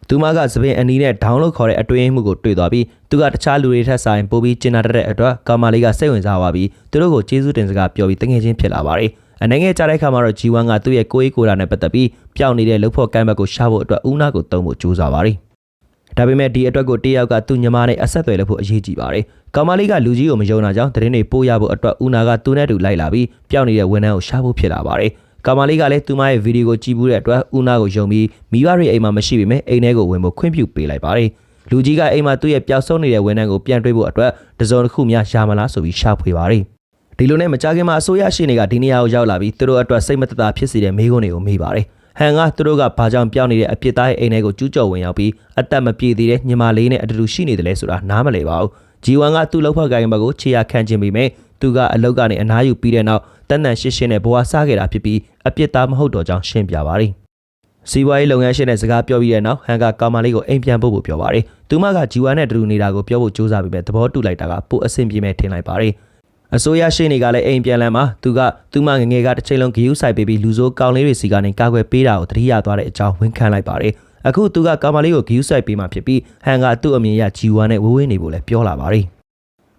သူမကသပင်အနီးနဲ့ဒေါင်းလို့ခေါ်တဲ့အတွင်းမှုကိုတွေ့သွားပြီးသူကတခြားလူတွေထက်ဆိုင်ပိုပြီးကျင်နာတတ်တဲ့အတွက်ကောင်မလေးကစိတ်ဝင်စားသွားပြီးသူတို့ကိုကျေးဇူးတင်စကားပြောပြီးတငယ်ချင်းဖြစ်လာပါတယ်အနေငယ်ကြားတဲ့အခါမှာတော့ G1 ကသူ့ရဲ့ကိုယ်ရေးကိုယ်တာနဲ့ပတ်သက်ပြီးပျောက်နေတဲ့လှုပ်ဖို့ကမ်းဘက်ကိုရှာဖို့အတွက်ဦးနာကိုတုံးဖို့ကြိုးစားပါတယ်ဒါပေမဲ့ဒီအတွက်ကိုတယောက်ကသူ့ညီမနဲ့အဆက်အသွယ်လုပ်ဖို့အရေးကြီးပါတယ်။ကောင်မလေးကလူကြီးကိုမယုံတာကြောင့်တရင်တွေပို့ရဖို့အတွက်ဦးနာကသူနဲ့တူလိုက်လာပြီးပျောက်နေတဲ့ဝန်ထမ်းကိုရှာဖို့ဖြစ်လာပါတယ်။ ကောင်မလေးကလည်းသူမရဲ့ဗီဒီယိုကိုကြည့်ဘူးတဲ့အတွက်ဦးနာကိုယုံပြီးမိဘတွေအိမ်မှာမရှိပေမဲ့အိမ်ထဲကိုဝင်ဖို့ခွင့်ပြုပေးလိုက်ပါတယ်။လူကြီးကအိမ်မှာသူ့ရဲ့ပျောက်ဆုံးနေတဲ့ဝန်ထမ်းကိုပြန်တွေ့ဖို့အတွက်တစုံတစ်ခုများရှာမလားဆိုပြီးရှာဖွေပါတယ်။ဒီလိုနဲ့မကြခင်မှာအစိုးရရှိနေကဒီနေရာကိုရောက်လာပြီးသူတို့အတွက်စိတ်မသက်သာဖြစ်စေတဲ့မိကုန်းတွေကိုမေးပါတယ်။ဟန်ကသူတို့ကဘာကြောင့်ပြောင်းနေတဲ့အပြစ်သားရဲ့အိမ်ထဲကိုကျူးကျော်ဝင်ရောက်ပြီးအသက်မပြေသေးတဲ့ညီမလေးနဲ့အတူတူရှိနေတယ်လဲဆိုတာနားမလည်ပါဘူး။ G1 ကသူ့လောက်ဖက်ကိုင်ဘက်ကိုခြေရခံခြင်းပြီးမဲ့ သူကအလောက်ကနေအနားယူပြီးတဲ့နောက်တန်တန်ရှင်းရှင်းနဲ့ဘဝစားခဲ့တာဖြစ်ပြီးအပြစ်သားမဟုတ်တော့ကြောင်းရှင်းပြပါတယ်။စီးပွားရေးလုပ်ငန်းရှင်နဲ့စကားပြောပြီးတဲ့နောက်ဟန်ကကောင်မလေးကိုအိမ်ပြန်ပို့ဖို့ပြောပါတယ်။သူမက G1 နဲ့အတူတူနေတာကိုပြောဖို့ကြိုးစားပြီးမဲ့သဘောတူလိုက်တာကပိုအဆင်ပြေမဲ့ထင်လိုက်ပါတယ်။အစိုးရရှိနေကလည်းအိမ်ပြန်လမ်းမှာသူကသူမငငယ်ကတစ်ချိန်လုံးဂယူးဆိုင်ပေးပြီးလူဆိုးကောင်းလေးတွေစီကနေကာကွယ်ပေးတာကိုသတိရသွားတဲ့အကြောင်းဝန်ခံလိုက်ပါတယ်။အခုသူကကောင်မလေးကိုဂယူးဆိုင်ပေးမှဖြစ်ပြီးဟန်ကသူ့အမြင်ရ G1 နဲ့ဝေးဝေးနေဖို့လည်းပြောလာပါတယ်။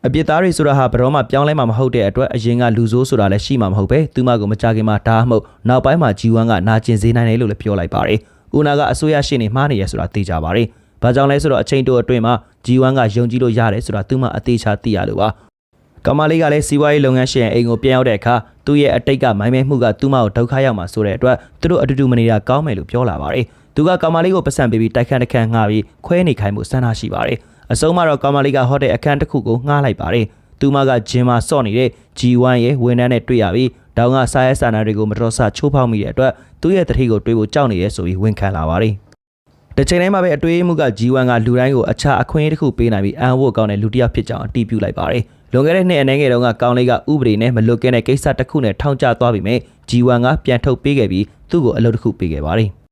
အပြစ်သားတွေဆိုတာဟာဘယ်တော့မှပြောင်းလဲမှာမဟုတ်တဲ့အတွက်အရင်ကလူဆိုးဆိုတာလည်းရှိမှာမဟုတ်ပဲသူမကိုမကြခင်မှာဒါမှမဟုတ်နောက်ပိုင်းမှာ G1 ကနာကျင်စေနိုင်တယ်လို့လည်းပြောလိုက်ပါတယ်။ဦးနာကအစိုးရရှိနေမှားနေရဆိုတာသိကြပါတယ်။ဘာကြောင့်လဲဆိုတော့အချိန်တိုအတွင်းမှာ G1 ကယုံကြည်လို့ရတယ်ဆိုတာသူမအသေးချာသိရလို့ပါ။ကမလေးကလည်းစီးပွားရေးလုပ်ငန်းရှင်ရဲ့အိမ်ကိုပြန်ရောက်တဲ့အခါသူ့ရဲ့အတိတ်ကမိုင်းမဲမှုကသူ့မကိုဒုက္ခရောက်မှာဆိုတဲ့အတွက်သူတို့အတူတူမနေတာကောင်းမယ်လို့ပြောလာပါတယ်။သူကကမလေးကိုပတ်စံပေးပြီးတိုက်ခန်းတစ်ခန်းငှားပြီးခွဲနေခိုင်းမှုစမ်းသာရှိပါတယ်။ အဆုံးမှာတော့ကောင်မလေးကဟိုတယ်အခန်းတစ်ခုကိုငှားလိုက်ပါတယ်။သူမကဂျင်မှာစော့နေတဲ့ G1 ရဲ့ဝန်ထမ်းနဲ့တွေ့ရပြီးတောင်ကစားရဲစာနာတွေကိုမတော်ဆချိုးဖောက်မိတဲ့အတွက်သူ့ရဲ့တတိကိုတွေးဖို့ကြောက်နေရဲဆိုပြီးဝန်ခံလာပါတယ်။တစ်ချိန်တိုင်းမှာပဲအတွေးမှုက G1 ကလူတိုင်းကိုအခြားအခွင့်အရေးတစ်ခုပေးနိုင်ပြီးအန်ဝတ်ကောင်းတဲ့လူတစ်ယောက်ဖြစ်ကြောင်းအတည်ပြုလိုက်ပါတယ်။လွန်ခဲ့တဲ့နှစ်အနည်းငယ်တုန်းကကောင်းလေးကဥပဒေနဲ့မလွတ်ကဲတဲ့ကိစ္စတစ်ခုနဲ့ထောင်ချသွားပြီးမြဲ G1 ကပြန်ထုတ်ပေးခဲ့ပြီးသူ့ကိုအလုပ်တစ်ခုပေးခဲ့ပါတယ်။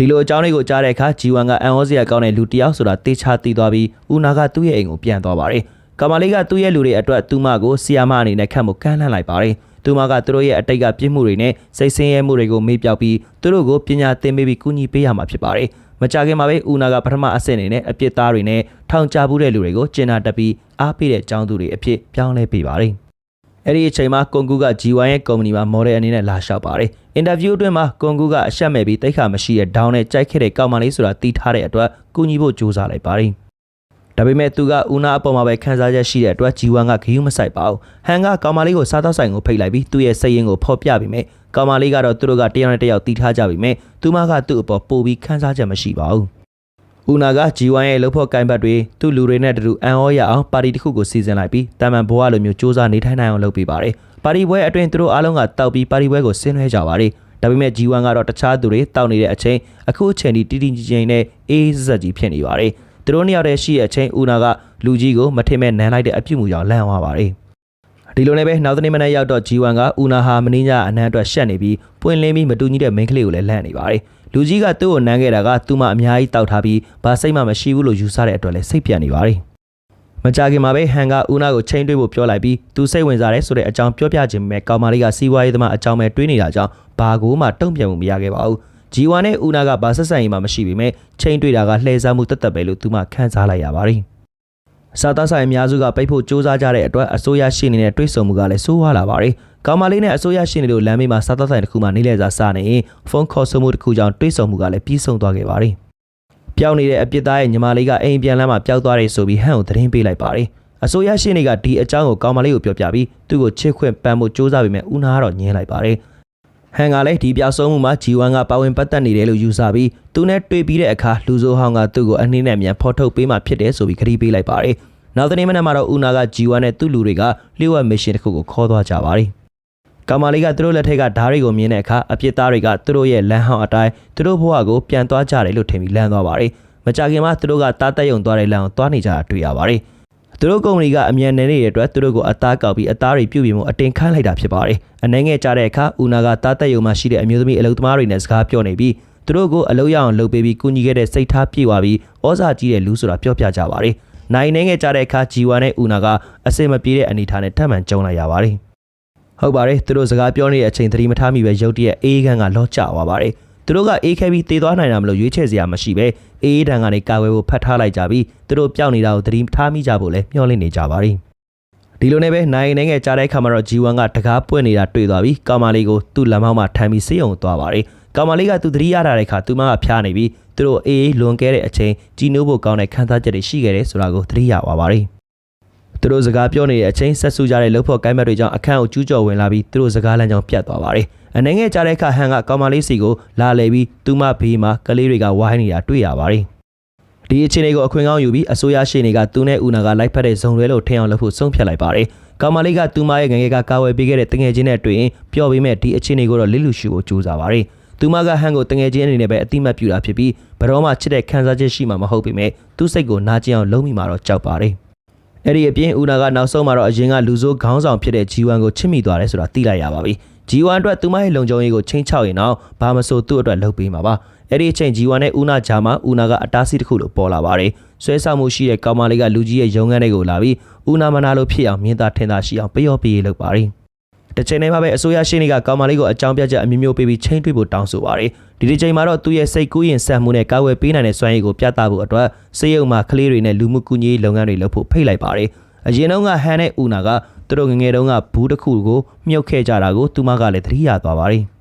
ဒီလိုအကြောင်းလေးကိုကြားတဲ့အခါ G1 ကအန်ဩစရာကောင်းတဲ့လူတစ်ယောက်ဆိုတာတေချာသိသွားပြီးဦးနာကသူ့ရဲ့အိမ်ကိုပြန်သွားပါတယ်။ကမာလေးကသူ့ရဲ့လူတွေအတွက်သူမကိုဆီယာမအနေနဲ့ခတ်မှုကမ်းလှမ်းလိုက်ပါတယ်။သူမကသူတို့ရဲ့အတိတ်ကပြစ်မှုတွေနဲ့စိတ်ဆင်းရဲမှုတွေကိုမေ့ပြောက်ပြီးသူတို့ကိုပညာသင်ပေးပြီးကူညီပေးရမှာဖြစ်ပါတယ်။မကြခင်မှာပဲဦးနာကပထမအဆင့်အနေနဲ့အပြစ်သားတွေနဲ့ထောင်ချဘူးတဲ့လူတွေကိုကျင်နာတက်ပြီးအားပေးတဲ့ကြောင်းသူတွေအဖြစ်ပြောင်းလဲပေးပါတယ်။ အဲ့ဒီအချိန်မှာကွန်ကူက G1 ရဲ့ကုမ္ပဏီမှာမော်ဒယ်အနေနဲ့လာလျှောက်ပါတယ်။အင်တာဗျူးအတွင်းမှာကွန်ကူကအရှက်မဲ့ပြီးတိတ်ခါမရှိတဲ့ဒေါင်းနဲ့ကြိုက်ခဲ့တဲ့ကောင်မလေးဆိုတာတီးထားတဲ့အတွက်ကူညီဖို့ကြိုးစားလိုက်ပါတယ်။ဒါပေမဲ့သူကဦးနာအပေါ်မှာပဲခံစားချက်ရှိတဲ့အတွက် G1 ကဂယုမဆိုင်ပါဘူး။ဟန်ကကောင်မလေးကိုစားတော့ဆိုင်ကိုဖိတ်လိုက်ပြီးသူ့ရဲ့စိတ်ရင်းကိုဖော်ပြပြီးမြဲကောင်မလေးကတော့သူတို့ကတယောက်နဲ့တယောက်တီးထားကြပြီးမြဲသူမကသူ့အပေါ်ပို့ပြီးခံစားချက်မရှိပါဘူး။ ဦးနာက G1 ရဲ့လှုပ်ဖို့ကိုင်ဘတ်တွေသူ့လူတွေနဲ့တူတူအန်ဩရအောင်ပါတီတစ်ခုကိုစီစဉ်လိုက်ပြီးတာမန်ဘွားလိုမျိုးစ조사နေထိုင်နိုင်အောင်လုပ်ပေးပါတယ်။ပါတီပွဲအတွင်းသူတို့အားလုံးကတောက်ပြီးပါတီပွဲကိုဆင်းနွှဲကြပါတယ်။ဒါပေမဲ့ G1 ကတော့တခြားသူတွေတောက်နေတဲ့အချိန်အခုအချိန်ဒီတီတီကြီးချင်းနဲ့အေးစက်ကြီးဖြစ်နေပါတယ်။သူတို့နှစ်ယောက်တည်းရှိတဲ့အချိန်ဦးနာကလူကြီးကိုမထင်မဲ့နန်းလိုက်တဲ့အပြုတ်မှုကြောင့်လန့်သွားပါတယ်။ ဒီလိုနဲ့ပဲနောက်တနေ့မနေ့ရောက်တော့ G1 ကဦးနာဟာမင်းညာအနမ်းအတွက်ရှက်နေပြီးပွင့်လင်းပြီးမတူညီတဲ့မိန်းကလေးကိုလည်းလန့်နေပါတယ်။လူကြီးကသူ့ကိုနမ်းခဲ့တာကသူ့မအများကြီးတောက်ထားပြီးဘာစိတ်မှမရှိဘူးလို့ယူဆတဲ့အတွက်လည်းစိတ်ပြန်နေပါတယ်မကြခင်မှာပဲဟန်ကဦးနာကိုချိန်တွေးဖို့ပြောလိုက်ပြီးသူစိတ်ဝင်စားတယ်ဆိုတဲ့အကြောင်းပြောပြခြင်းပဲကောင်မလေးကစီးပွားရေးသမားအကြောင်းပဲတွေးနေတာကြောင့်ဘာကိုမှတုံ့ပြန်မှုမရခဲ့ပါဘူးဂျီဝါနဲ့ဦးနာကဘာဆက်ဆံရေးမှမရှိပေမဲ့ချိန်တွေးတာကလှည့်စားမှုတသက်ပဲလို့သူမှခန်းစားလိုက်ရပါတယ် စာသားဆိုင်အများစုကပိတ်ဖို့စ조사ကြတဲ့အတွက်အစိုးရရှိနေတဲ့တွေးဆုံမှုကလည်းဆိုးဝါးလာပါတယ်ကောင်မလေးနဲ့အစိုးရရှင်တွေတို့လမ်းမေးမှာစားသက်ဆိုင်တစ်ခုမှနေလဲစားစားနေဖုန်းခေါ်ဆိုမှုတစ်ခုကြောင့်တွေးဆုံမှုကလည်းပြီးဆုံးသွားခဲ့ပါတယ်။ပျောက်နေတဲ့အပြစ်သားရဲ့ညီမလေးကအိမ်ပြန်လမ်းမှာပျောက်သွားတယ်ဆိုပြီးဟန်ကိုသတင်းပေးလိုက်ပါတယ်။အစိုးရရှင်တွေကဒီအကြောင်းကိုကောင်မလေးကိုပြောပြပြီးသူ့ကိုချစ်ခွင့်ပန်းဖို့စူးစမ်းပေမဲ့ဦးနာကတော့ညင်းလိုက်ပါတယ်။ ဟန်ကလည်းဒီပြောက်ဆုံးမှုမှာ G1 ကပါဝင်ပတ်သက်နေတယ်လို့ယူဆပြီးသူနဲ့တွေ့ပြီးတဲ့အခါလူဆိုးဟောင်းကသူ့ကိုအနှင်းနဲ့မြန်ဖော်ထုတ်ပေးမှဖြစ်တယ်ဆိုပြီးခရီးပေးလိုက်ပါတယ်။နောက်တစ်နေ့မနက်မှာတော့ဦးနာက G1 နဲ့သူ့လူတွေကလျှို့ဝှက်မစ်ရှင်တစ်ခုကိုခေါ်သွားကြပါတယ်။ကာမာလီကသူတို့လက်ထက်ကဓားတွေကိုမြင်တဲ့အခါအပြစ်သားတွေကသူတို့ရဲ့လမ်းဟောင်းအတိုင်းသူတို့ဘဝကိုပြန်သွားကြတယ်လို့ထင်ပြီးလမ်းသွားပါတယ်။မကြခင်မှာသူတို့ကတားတက်ယုံသွားတဲ့လမ်းကိုသွားနေကြတာတွေ့ရပါတယ်။ သူတို့ကုမ္ပဏီကအမြန်နေတဲ့အတွက်သူတို့ကိုအသားကောက်ပြီးအသားတွေပြုတ်ပြမှုအတင်ခန့်လိုက်တာဖြစ်ပါတယ်။အနေငယ်ကြတဲ့အခါဦးနာကတားတက်ယုံမှာရှိတဲ့အမျိုးသမီးအလုပ်သမားတွေနဲ့စကားပြောနေပြီးသူတို့ကိုအလုပ်ရအောင်လုပ်ပေးပြီးကူညီခဲ့တဲ့စိတ်ထားပြေဝပြီးဩဇာကြီးတဲ့လူဆိုတာပြောပြကြပါတယ်။နိုင်နေငယ်ကြတဲ့အခါဂျီဝါနဲ့ဦးနာကအစင်မပြေတဲ့အနေအထားနဲ့ထပ်မံကြုံလိုက်ရပါတယ်။ဟုတ်ပါတယ်သူတို့စကားပြောနေတဲ့အချိန်သတိမထားမိပဲရုတ်တရက်အေးခန်းကလော့ကျသွားပါတယ်။ သူတို့ကအေးခဲပြီးတေသွားနိုင်တာမလို့ရွေးချယ်စရာမရှိပဲအေးဒဏ်ကနေကာဝယ်ဖို့ဖတ်ထားလိုက်ကြပြီးသူတို့ပျောက်နေတာကိုသတိထားမိကြဖို့လည်းမျှော်လင့်နေကြပါတယ်။ဒီလိုနဲ့ပဲနိုင်နေငယ်ကြားတဲ့အခါမှာတော့ G1 ကတကားပွင့်နေတာတွေ့သွားပြီးကာမာလီကိုသူ့လက်မောင်းမှာထမ်းပြီးစေးုံသွားပါတယ်။ကာမာလီကသူသတိရတာတဲ့အခါသူမကဖျားနေပြီးသူတို့အေးအေးလွန်ခဲ့တဲ့အချိန်ကြည်နိုးဖို့ကောင်းတဲ့ခံစားချက်တွေရှိခဲ့တယ်ဆိုတာကိုသတိရသွားပါတယ်။ သူတို့စကားပြောနေတဲ့အချိန်ဆက်ဆူကြတဲ့လှုပ်ဖို့ကိုင်းမက်တွေကြောင့်အခန်းကိုကျူးကျော်ဝင်လာပြီးသူတို့စကားလမ်းကြောင်းပြတ်သွားပါတယ်။အနေငယ်ကြားတဲ့အခါဟန်ကကောင်မလေးစီကိုလာလေပြီးသူမဘေးမှာကလေးတွေကဝိုင်းနေတာတွေ့ရပါတယ်။ဒီအခြေအနေကိုအခွင့်ကောင်းယူပြီးအစိုးရရှိနေကသူနဲ့ဦးနာကလိုက်ဖက်တဲ့ဇုံလွဲလို့ထင်အောင်လုပ်ဖို့ဆုံးဖြတ်လိုက်ပါတယ်။ကောင်မလေးကသူမရဲ့ငငယ်ကကာဝယ်ပေးခဲ့တဲ့တငယ်ချင်းနဲ့တွေ့ရင်ပျော့ပေးမဲ့ဒီအခြေအနေကိုတော့လစ်လူရှူကိုကြိုးစားပါတယ်။သူမကဟန်ကိုတငယ်ချင်းအနေနဲ့ပဲအတိမတ်ပြူတာဖြစ်ပြီးဘရောမှချစ်တဲ့ခံစားချက်ရှိမှမဟုတ်ပေမဲ့သူ့စိတ်ကိုနာကျင်အောင်လုံးမိမှာတော့ကြောက်ပါတယ်။ အဲ့ဒီအပြင်ဦးနာကနောက်ဆုံးမှာတော့အရင်ကလူဆိုးခေါင်းဆောင်ဖြစ်တဲ့ G1 ကိုချစ်မိသွားတယ်ဆိုတာသိလိုက်ရပါပြီ။ G1 အတွက်သူမရဲ့လုံခြုံရေးကိုချင်းချောက်ရင်တော့ဘာမဆိုသူ့အတွက်လုပ်ပေးမှာပါ။အဲ့ဒီအချိန် G1 နဲ့ဦးနာဂျာမှာဦးနာကအတားစီးတစ်ခုလိုပေါ်လာပါတယ်။ဆွဲဆောင်မှုရှိတဲ့ကောင်မလေးကလူကြီးရဲ့ရုံးခန်းတွေကိုလာပြီးဦးနာမနာလို့ဖြစ်အောင်မြင်သာထင်သာရှိအောင်ပျော်ပေးလုပ်ပါတယ်။ တစ်ချိန်တည်းမှာပဲအစိုးရရှင်းနေကကောင်မလေးကိုအကြောင်းပြချက်အမျိုးမျိုးပေးပြီးချိန်တွေ့ဖို့တောင်းဆိုပါတယ်။ဒီဒီချိန်မှာတော့သူ့ရဲ့စိတ်ကူးရင်ဆက်မှုနဲ့ကာဝယ်ပေးနိုင်တဲ့စွမ်းရည်ကိုပြသဖို့အတွက်စေယုံမှာကလေးတွေနဲ့လူမှုကူညီရေးလုပ်ငန်းတွေလုပ်ဖို့ဖိတ်လိုက်ပါတယ်။အရင်တုန်းကဟန်နဲ့ဦးနာကသူတို့ငငယ်တုန်းကဘူးတစ်ခုကိုမြုပ်ခဲ့ကြတာကိုသူမကလည်းသတိရသွားပါတယ်။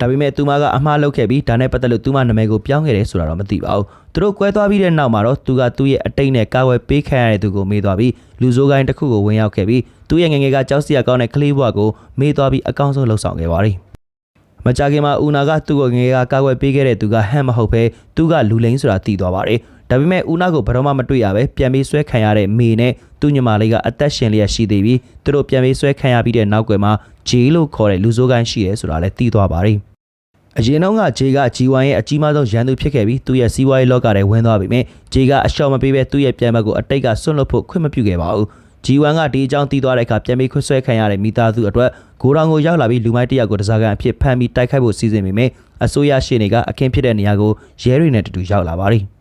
ဒါပေမဲ့သူမကအမှားလုပ်ခဲ့ပြီးဒါနဲ့ပတ်သက်လို့သူမနာမည်ကိုပြောင်းခဲ့တယ်ဆိုတာတော့မသိပါဘူး။သူတို့ကွဲသွားပြီးတဲ့နောက်မှာတော့သူကသူ့ရဲ့အတိတ်နဲ့ကာဝယ်ပေးခံရတဲ့သူကိုမေးသွားပြီးလူဆိုးကိုင်းတစ်ခုကိုဝင်ရောက်ခဲ့ပြီးသူ့ရဲ့ငငယ်ကကြောက်စရာကောင်းတဲ့ကလေးဘဝကိုမေးသွားပြီးအကောင်းဆုံးလှုပ်ဆောင်ခဲ့ပါတယ်။မကြခင်မှာဦးနာကသူ့ကိုငငယ်ကကာဝယ်ပေးခဲ့တဲ့သူကဟန်မဟုတ်ပဲသူကလူလိန်ဆိုတာသိသွားပါတယ်။ ဒါပေမဲ့ဦးနာကိုဘယ်တော့မှမတွေ့ရပဲပြန်ပြီးဆွဲခံရတဲ့မေနဲ့သူ့ညီမလေးကအသက်ရှင်လျက်ရှိသေးပြီးသူတို့ပြန်ပြီးဆွဲခံရပြီးတဲ့နောက်ကွယ်မှာဂျေးလို့ခေါ်တဲ့လူဆိုးကိုင်းရှိရဲဆိုတာလည်းသိသွားပါတယ်။အရင်တုန်းကဂျေက G1 ရဲ့အကြီးမားဆုံးရန်သူဖြစ်ခဲ့ပြီးသူ့ရဲ့စီးပွားရေးလောကထဲဝင်သွားပြီမြင်ဂျေကအလျှော့မပေးဘဲသူ့ရဲ့ပြန်ဘက်ကိုအတိတ်ကဆွန့်လွတ်ဖို့ခွင့်မပြုခဲ့ပါဘူး G1 ကဒီအကြောင်းသိသွားတဲ့အခါပြန်ပြီးခွတ်ဆွဲခံရတဲ့မိသားစုအတွက်ဂိုးတောင်ကိုရောက်လာပြီးလူမိုက်တယောက်ကိုတစားကန်အဖြစ်ဖမ်းပြီးတိုက်ခိုက်ဖို့စီစဉ်မိမယ်အစိုးရရှိနေကအခင်းဖြစ်တဲ့နေရာကိုရဲတွေနဲ့တူတူရောက်လာပါတယ်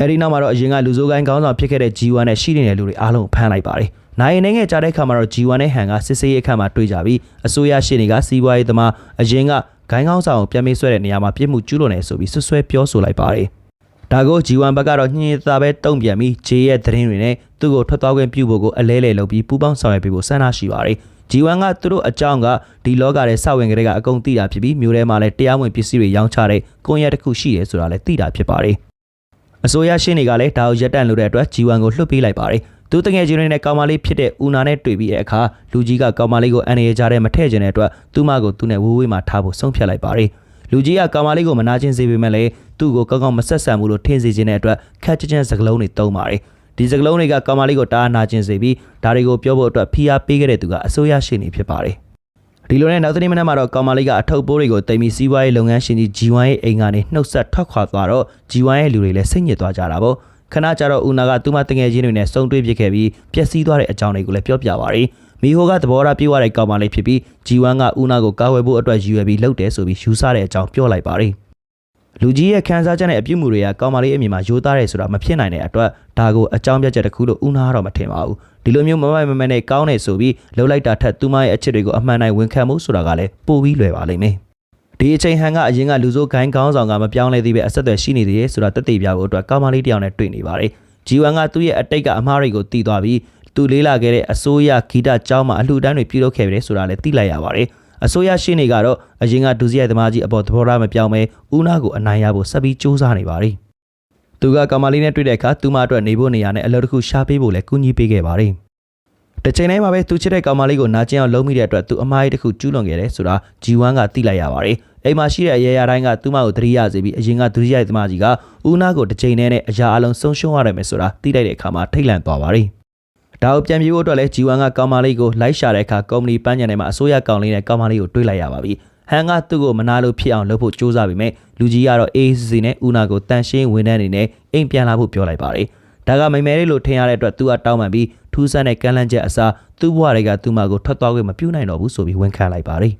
အဲဒီနောက်မှာတော့အရင်ကလူဆိုးကိုင်းခေါင်းဆောင်ဖြစ်ခဲ့တဲ့ G1 နဲ့ရှိနေတဲ့လူတွေအားလုံးဖမ်းလိုက်ပါတယ်နိုင်နေငယ်ကြားတဲ့အခါမှာတော့ G1 နဲ့ဟန်ကစစ်စေးရေးအခန်းမှာတွေ့ကြပြီးအစိုးရရှိနေကစီးပွားရေးသမားအရင်ကဂိုင်းကောင်းဆောင်ကိုပြန်မေးဆွဲတဲ့နေရာမှာပြစ်မှုကျူးလွန်နေဆိုပြီးဆွဆွဲပြောဆိုလိုက်ပါတယ်။ဒါကို G1 ဘက်ကတော့ညှင်းသာပဲတုံ့ပြန်ပြီး J ရဲ့သတင်းတွေနဲ့သူ့ကိုထွက်သွားခွင့်ပြုဖို့ကိုအလဲလဲလုပ်ပြီးပူးပေါင်းဆောင်ရွက်ပေးဖို့ဆန္ဒရှိပါတယ်။ G1 ကသူတို့အကြောင်းကဒီလောကရဲ့စဝင်ကလေးကအကုန်သိတာဖြစ်ပြီးမျိုးထဲမှာလည်းတရားဝင်ပစ္စည်းတွေရောင်းချတဲ့ကွန်ရက်တစ်ခုရှိတယ်ဆိုတာလည်းသိတာဖြစ်ပါတယ်။ အစိုးရရှင်းတွေကလည်းဒါကိုရက်တန့်လို့တဲ့အတွက် G1 ကိုလွှတ်ပေးလိုက်ပါတယ်။သူတငယ်ချင်းတွေနဲ့ကောင်မလေးဖြစ်တဲ့ဦးနာနဲ့တွေ့ပြီးတဲ့အခါလူကြီးကကောင်မလေးကိုအန်ရကြတဲ့မထည့်ခြင်းတဲ့အတွက်သူမကိုသူနဲ့ဝေးဝေးမှာထားဖို့ဆုံးဖြတ်လိုက်ပါတယ်လူကြီးကကောင်မလေးကိုမနာကျင်စေပေမဲ့လည်းသူ့ကိုကောင်းကောင်းမဆက်ဆံဘူးလို့ထင်စေခြင်းတဲ့အတွက်ခက်ချချင်စကလုံးတွေတုံးပါတယ်ဒီစကလုံးတွေကကောင်မလေးကိုတားနာကျင်စေပြီးဒါတွေကိုပြောဖို့အတွက်ဖိအားပေးခဲ့တဲ့သူကအစိုးရရှိနေဖြစ်ပါတယ် ဒီလိုနဲ့နောက်တစ်နေ့မနက်မှာတော့ကောင်မလေးကအထုပ်ပိုးတွေကိုတိမ်ပြီးစီးပွားရေးလုပ်ငန်းရှင်ကြီး G1 ရဲ့အိမ်ကနေနှုတ်ဆက်ထွက်ခွာသွားတော့ G1 ရဲ့လူတွေလည်းစိတ်ညစ်သွားကြတာပေါ့ခဏကြာတော့ဦးနာကသူ့မတငယ်ချင်းတွေနဲ့စုံတွေ့ဖြစ်ခဲ့ပြီးပျက်စီးသွားတဲ့အကြောင်းတွေကိုလည်းပြောပြပါရီမီဟိုကသဘောထားပြေးသွားတဲ့ကောင်မလေးဖြစ်ပြီး G1 ကဦးနာကိုကာဝယ်ဖို့အတွက်ရည်ရွယ်ပြီးလှုပ်တယ်ဆိုပြီးယူဆတဲ့အကြောင်းပြောလိုက်ပါရီ လူကြီးရဲ့ခန်းစားချက်နဲ့အပြုတ်မှုတွေကကောင်မလေးအမြင်မှာရိုးသားတယ်ဆိုတာမဖြစ်နိုင်တဲ့အတွက်ဒါကိုအကြောင်းပြချက်တစ်ခုလို့ဦးနာကတော့မထင်ပါဘူးဒီလိုမျိုးမမိုက်မမနဲ့ကောင်းနေဆိုပြီးလှုပ်လိုက်တာထက်သူမရဲ့အချစ်တွေကိုအမှန်တိုင်းဝန်ခံမှုဆိုတာကလည်းပိုပြီးလွယ်ပါလိမ့်မယ်ဒီအချိန်ဟန်ကအရင်ကလူဆိုးဂိုင်းကောင်းဆောင်ကမပြောင်းလဲသေးပဲအဆက်အသွယ်ရှိနေသေးတယ်ဆိုတာတက်သေးပြဖို့အတွက်ကောင်းမလေးတယောက်နဲ့တွေ့နေပါတယ်။ G1 ကသူ့ရဲ့အတိတ်ကအမှားတွေကိုသိသွားပြီးသူလေးလာခဲ့တဲ့အစိုးရဂီတကျောင်းမှာအလှူဒန်းတွေပြုလုပ်ခဲ့ပြီဆိုတာလည်းသိလိုက်ရပါတယ်။ အစိုးရရှင်းနေကတော့အရင်ကဒုစရိုက်သမားကြီးအပေါ်သဘောထားမပြောင်းပဲဦးနာကိုအနိုင်ရဖို့ဆက်ပြီးစူးစမ်းနေပါတယ်။သူကကမာလီနဲ့တွေ့တဲ့အခါသူမအတွက်နေဖို့နေရာနဲ့အလုပ်တစ်ခုရှာပေးဖို့လည်းကူညီပေးခဲ့ပါတယ်။တစ်ချိန်တိုင်းမှာပဲသူချစ်တဲ့ကောင်မလေးကိုနာကျင်အောင်လုံးမိတဲ့အတွက်သူအမားကြီးတစ်ခုကျူးလွန်ခဲ့တယ်ဆိုတာ G1 ကသိလိုက်ရပါတယ်။အိမ်မှာရှိတဲ့အရေရာတိုင်းကသူ့မကိုသတိရစေပြီးအရင်ကဒုတိယသမားကြီးကဦးနာကိုတစ်ချိန်နဲ့အရာအလုံးဆုံးရှုံးရတယ်မယ်ဆိုတာသိလိုက်တဲ့အခါမှာထိတ်လန့်သွားပါတယ် ဒါကိုပြန်ပြေဖို့အတွက်လည်း G1 ကကောင်မလေးကိုလိုက်ရှာတဲ့အခါကုမ္ပဏီပန်းညံထဲမှာအစိုးရကောင်လေးနဲ့ကောင်မလေးကိုတွေ့လိုက်ရပါပြီဟန်ကသူ့ကိုမနာလို့ဖြစ်အောင်လုပ်ဖို့ကြိုးစားပေမဲ့လူကြီးကတော့ ACC နဲ့ဦးနာကိုတန်ရှင်းဝင်တဲ့အနေနဲ့အိမ်ပြန်လာဖို့ပြောလိုက်ပါတယ်ဒါကမိမဲလေးလိုထင်ရတဲ့အတွက်သူကတောင်းပန်ပြီးထူးဆန်းတဲ့ကမ်းလှမ်းချက်အစားသူ့ဘဝတွေကသူ့မကိုထွက်သွားခွင့်မပြုနိုင်တော့ဘူးဆိုပြီးဝန်ခံလိုက်ပါတယ်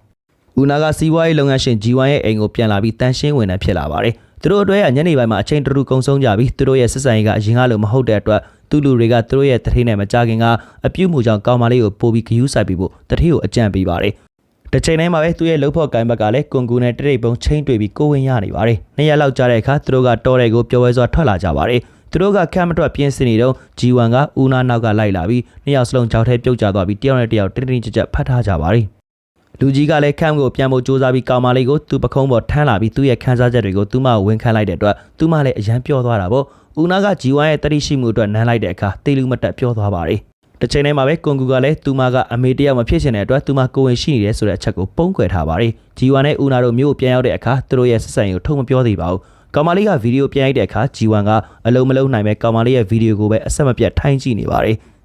ဦးနာကစီးပွားရေးလုပ်ငန်းရှင် G1 ရဲ့အိမ်ကိုပြန်လာပြီးတန်ရှင်းဝင်တဲ့ဖြစ်လာပါတယ်သူတို့အတွက်ညနေပိုင်းမှာအချိန်တရူကုံဆုံးကြပြီးသူတို့ရဲ့ဆက်ဆံရေးကအရင်ကလိုမဟုတ်တဲ့အတွက် သူလူတွေကသူတို့ရဲ့တထေးနဲ့မကြခင်ကအပြုတ်မှုကြောင့်ကောင်မလေးကိုပို့ပြီးဂယူးဆိုင်ပြီးဖို့တထေးကိုအကြံပေးပါတယ်တစ်ချိန်တိုင်းမှာပဲသူ့ရဲ့လှုပ်ဖို့ကိုင်းဘက်ကလည်းကွန်ကူနဲ့တရိပ်ပုံချင်းတွေ့ပြီးကိုဝင်ရနေပါတယ်။နှစ်ရက်လောက်ကြာတဲ့အခါသူတို့ကတော်တဲ့ကိုပျော်ဝဲစွာထွက်လာကြပါတယ်။သူတို့ကခမ်းမထွက်ပြင်းစင်နေတော့ G1 ကဦးနာနောက်ကလိုက်လာပြီးနှစ်ယောက်စလုံးကြောက်ထဲပြုတ်ကျသွားပြီးတယောက်နဲ့တယောက်တင်းတင်းကြပ်ကြပ်ဖတ်ထားကြပါတယ်။လူကြီးကလည်းခမ်းကိုပြန်ဖို့စူးစမ်းပြီးကောင်မလေးကိုသူ့ပခုံးပေါ်ထမ်းလာပြီးသူ့ရဲ့ခန်းစားချက်တွေကိုသူ့မဝင်ခံလိုက်တဲ့အတွက်သူ့မလည်းအယမ်းပျော်သွားတာပေါ့။ ဦးနာက G1 ရဲ့တတိရှိမှုအတွက်နမ်းလိုက်တဲ့အခါတေလူမတက်ပျော်သွားပါတယ်။တစ်ချိန်တည်းမှာပဲကွန်ကူကလည်းသူမကအမေတယောက်မဖြစ်ချင်တဲ့အတွက်သူမကိုဝင်ရှိနေတယ်ဆိုတဲ့အချက်ကိုပုံကွယ်ထားပါတယ်။ G1 နဲ့ဦးနာတို့မျိုးပြန်ရောက်တဲ့အခါသူတို့ရဲ့ဆက်ဆံရေးကိုထုံမပြောသေးပါဘူး။ကောင်မလေးကဗီဒီယိုပြန်ရိုက်တဲ့အခါ G1 ကအလုံးမလုံးနိုင်ပဲကောင်မလေးရဲ့ဗီဒီယိုကိုပဲအဆက်မပြတ်ထိုင်းကြည့်နေပါတယ်။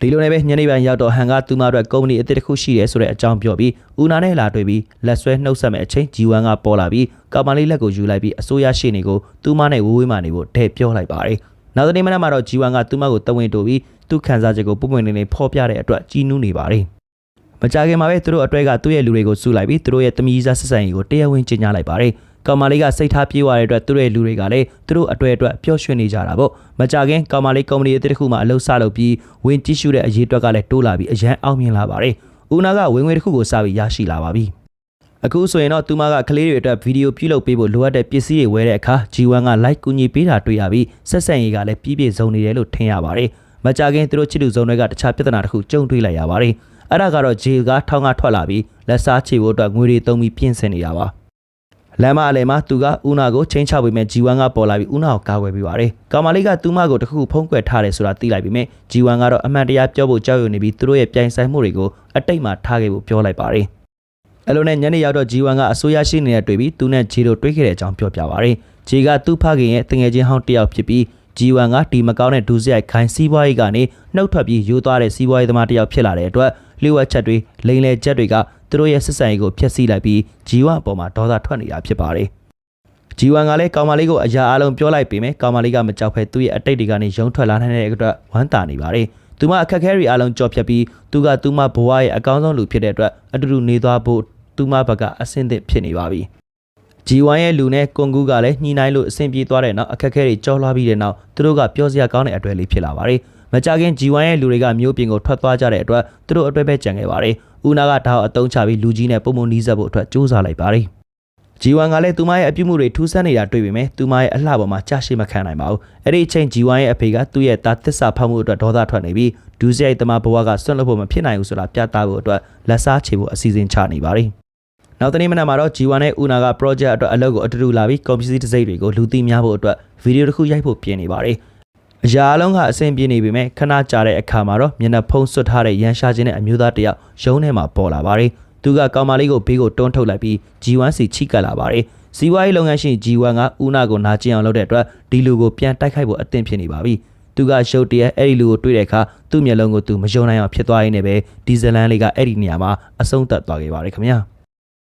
ဒီလိုနဲ့ပဲညနေပိုင်းရောက်တော့ဟန်ကသူမတို့ကုမ္ပဏီအသစ်တစ်ခုရှိတယ်ဆိုတဲ့အကြောင်းပြောပြီးဦးနာနဲ့လာတွေ့ပြီးလက်ဆွဲနှုတ်ဆက်မဲ့အချိန် G1 ကပေါ်လာပြီးကောင်မလေးလက်ကိုယူလိုက်ပြီးအစိုးရရှိနေကိုသူမနဲ့ဝေးဝေးမှနေဖို့တဲ့ပြောလိုက်ပါတယ်။နောက်တဲ့နေ့မနက်မှာတော့ G1 ကသူမကိုတဝင်းတိုးပြီးသူ့ခံစားချက်ကိုပုံပွင့်နေနေဖော်ပြတဲ့အတွက်ကြီးနူးနေပါတယ်။မကြခင်မှာပဲသူတို့အတွဲကသူ့ရဲ့လူတွေကိုစုလိုက်ပြီးသူတို့ရဲ့တမီးစားဆက်ဆံရေးကိုတရားဝင်ကြေညာလိုက်ပါတယ်။ ကောင်မလေးကစိတ်ထားပြေးသွားတဲ့အတွက်သူတို့ရဲ့လူတွေကလည်းသူတို့အတွဲအတွက်ပျော်ရွှင်နေကြတာပေါ့။မကြခင်ကောင်မလေးကုမ္ပဏီအသစ်တစ်ခုမှအလုပ်စလုပ်ပြီးဝင်ကြည့်ရှုတဲ့အရေးအတွက်ကလည်းတိုးလာပြီးအရန်အောင်မြင်လာပါတယ်။ဦးနာကဝင်ငွေတစ်ခုကိုစပြီးရရှိလာပါပြီ။အခုဆိုရင်တော့သူမကကလေးတွေအတွက်ဗီဒီယိုပြုလုပ်ပေးဖို့လိုအပ်တဲ့ပစ္စည်းတွေဝယ်တဲ့အခါ G1 က like ကူညီပေးတာတွေ့ရပြီးဆက်ဆံရေးကလည်းပြည့်ပြည့်စုံနေတယ်လို့ထင်ရပါတယ်။မကြခင်သူတို့ချစ်သူစုံတွေကတခြားပြဿနာတစ်ခုကြုံတွေ့လိုက်ရပါတယ်။အဲ့ဒါကတော့ဂျေကထောင်းကထွက်လာပြီးလက်စားချေဖို့အတွက်ငွေတွေသုံးပြီးပြင်ဆင်နေတာပါ။ လမ်းမအလယ်မှာသူကဦးနာကိုချင်းချပေးမဲ့ G1 ကပေါ်လာပြီးဦးနာကိုကာကွယ်ပေးပါတယ်။ကောင်မလေးကသူမကိုတခုခုဖုံးကွယ်ထားတယ်ဆိုတာသိလိုက်ပြီးမြဲ G1 ကတော့အမှန်တရားပြောဖို့ကြောက်ရွံ့နေပြီးသူတို့ရဲ့ပြိုင်ဆိုင်မှုတွေကိုအတိတ်မှာထားခဲ့ဖို့ပြောလိုက်ပါတယ်။အဲ့လိုနဲ့ညနေရောက်တော့ G1 ကအစိုးရရှိနေတဲ့တွေ့ပြီးသူနဲ့ G တို့တွေ့ခဲ့တဲ့အကြောင်းပြောပြပါတယ်။ G ကသူ့ဖခင်ရဲ့တငယ်ချင်းဟောင်းတစ်ယောက်ဖြစ်ပြီး G1 ကဒီမကောင်းတဲ့ဒူးစရိုက်ခိုင်းစီးပွားရေးကနေနှုတ်ထွက်ပြီးယူသွားတဲ့စီးပွားရေးသမားတစ်ယောက်ဖြစ်လာတဲ့အတွက်လျှို့ဝှက်ချက်တွေလိမ်လည်ချက်တွေက သူတို့ရဲ့စစ်ဆန်ရေးကိုဖျက်ဆီးလိုက်ပြီး G1 အပေါ်မှာဒေါသထွက်နေတာဖြစ်ပါတယ်။ G1 ကလည်းကောင်မလေးကိုအရာအလုံးပြောလိုက်ပေမဲ့ကောင်မလေးကမကြောက်ဖဲသူ့ရဲ့အတိတ်တွေကနေရုံထွက်လာနိုင်တဲ့အတွက်ဝမ်းသာနေပါတယ်။သူမအခက်ခဲတွေအလုံးကြော်ဖြတ်ပြီးသူကသူမဘဝရဲ့အကောင်းဆုံးလူဖြစ်တဲ့အတွက်အတူတူနေသွားဖို့သူမဘက်ကအဆင်သင့်ဖြစ်နေပါပြီ။ G1 ရဲ့လူနဲ့ကွန်ကူကလည်းညှိနှိုင်းလို့အဆင်ပြေသွားတဲ့နောက်အခက်အခဲတွေကြောလွှားပြီးတဲ့နောက်သူတို့ကပြောစရာကောင်းတဲ့အတွဲလေးဖြစ်လာပါတယ်။မကြခင် G1 ရဲ့လူတွေကမျိုးပြင်ကိုထွက်သွားကြတဲ့အတွက်သူတို့အတွဲပဲကြံခဲ့ပါတယ်။ ဦးနာကဒါကိုအတုံးချပြီးလူကြီးနဲ့ပုံပုံနီးစပ်ဖို့အတွက်စူးစမ်းလိုက်ပါတယ်။ G1 ကလည်းသူမရဲ့အပြုမှုတွေထူးဆန်းနေတာတွေ့ပေမဲ့သူမရဲ့အလှပေါ်မှာကြာရှိမခံနိုင်ပါဘူး။အဲ့ဒီအချိန် G1 ရဲ့အဖေကသူ့ရဲ့သားသစ္စာဖောက်မှုအတွက်ဒေါသထွက်နေပြီးဒူးစရိုက်သမားဘဝကဆွန့်လွတ်ဖို့မဖြစ်နိုင်ဘူးဆိုတာပြသဖို့အတွက်လက်စားချေဖို့အစီအစဉ်ချနေပါတယ်။နောက်တနေ့မနက်မှာတော့ G1 နဲ့ Una က project အတွက်အလုပ်ကိုအတူတူလာပြီး computer တစ်စိတ်တွေကိုလူသိများဖို့အတွက်ဗီဒီယိုတစ်ခုရိုက်ဖို့ပြင်နေပါတယ်။ အရာအလုံးကအဆင်ပြေနေပေမဲ့ခဏကြာတဲ့အခါမှာတော့မျက်နှာဖုံးဆွတ်ထားတဲ့ရန်ရှာခြင်းနဲ့အမျိုးသားတစ်ယောက်ရုံးထဲမှာပေါ်လာပါတယ်။သူကကောင်မလေးကိုဘေးကိုတွန်းထုတ်လိုက်ပြီး G1 စီချိကပ်လာပါတယ်။စီးပွားရေးလုပ်ငန်းရှင် G1 က Una ကိုနာကျင်အောင်လုပ်တဲ့အတွက်ဒီလူကိုပြန်တိုက်ခိုက်ဖို့အသင့်ဖြစ်နေပါပြီ။သူကရှုပ်တရက်အဲ့ဒီလူကိုတွေ့တဲ့အခါသူ့မျက်လုံးကိုသူမယုံနိုင်အောင်ဖြစ်သွားရင်းနဲ့ပဲဒီဇလန်လေးကအဲ့ဒီနေရာမှာအဆုံးသတ်သွားခဲ့ပါတယ်ခင်ဗျာ။